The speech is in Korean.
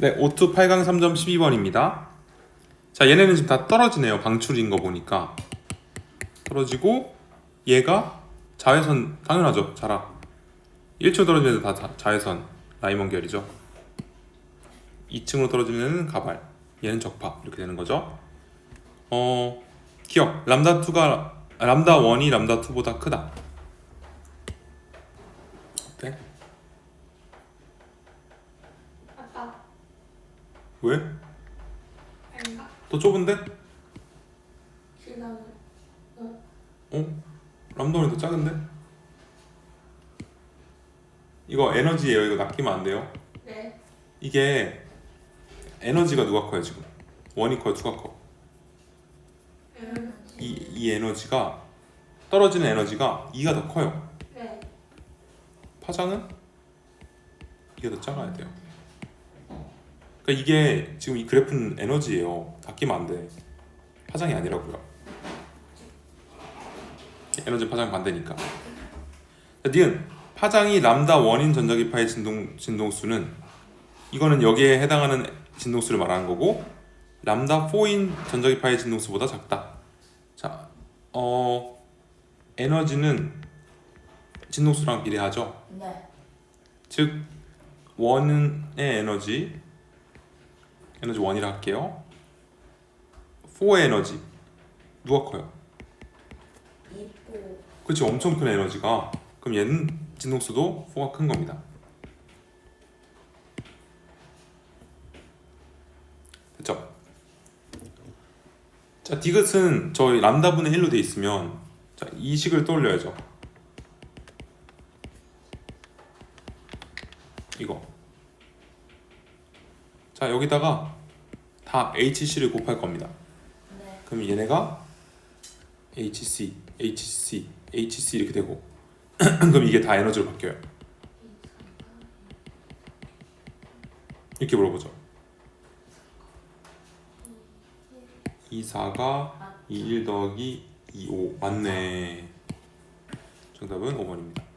네, O2 8강 3점 12번입니다. 자, 얘네는 지금 다 떨어지네요. 방출인 거 보니까. 떨어지고 얘가 자외선 당연하죠. 자라. 1층 떨어지는 애들 다 자- 자외선 라이먼결이죠. 2층으로 떨어지는 애는 가발. 얘는 적파. 이렇게 되는 거죠. 어, 기억. 람다 2가 람다 1이 람다 2보다 크다. 어때? 아빠 왜? 아닌가? 더 좁은데? 실감은 어? 람다원이 더 작은데? 이거 에너지예요. 이거 낚이면 안 돼요. 네 이게 에너지가 누가 커요 지금? 원이 커요, 투가 커? 음, 이, 이 에너지가 떨어지는 에너지가 2가 더 커요. 네 파장은 이게 더 작아야 돼요. 그러니까 이게 지금 이 그래프는 에너지예요. 낚이면 안 돼. 파장이 아니라고요. 에너지 파장 반대니까. 자, 니은 파장이 람다 원인 전자기파의 진동 진동수는 이거는 여기에 해당하는 진동수를 말하는 거고 람다 4인 전자기파의 진동수보다 작다. 자, 어 에너지는 진동수랑 비례하죠. 네. 즉 원의 에너지 에너지 원이라 할게요. 4의 에너지 누가 커요? 그렇지 엄청 큰 에너지가 그럼 얘는 진동수도 4가 큰 겁니다. 됐죠? 자 디귿은 저희 람다분의 1로 돼 있으면 자, 이 식을 떠올려야죠. 이거. 자 여기다가 다 HC를 곱할 겁니다. 네. 그럼 얘네가 HC, HC, HC 이렇게 되고 그럼 이게 다 에너지로 바뀌어요. 이렇게 물어보죠. 2, 4가 2, 1 더하기 2, 5 맞네. 정답은 5번입니다.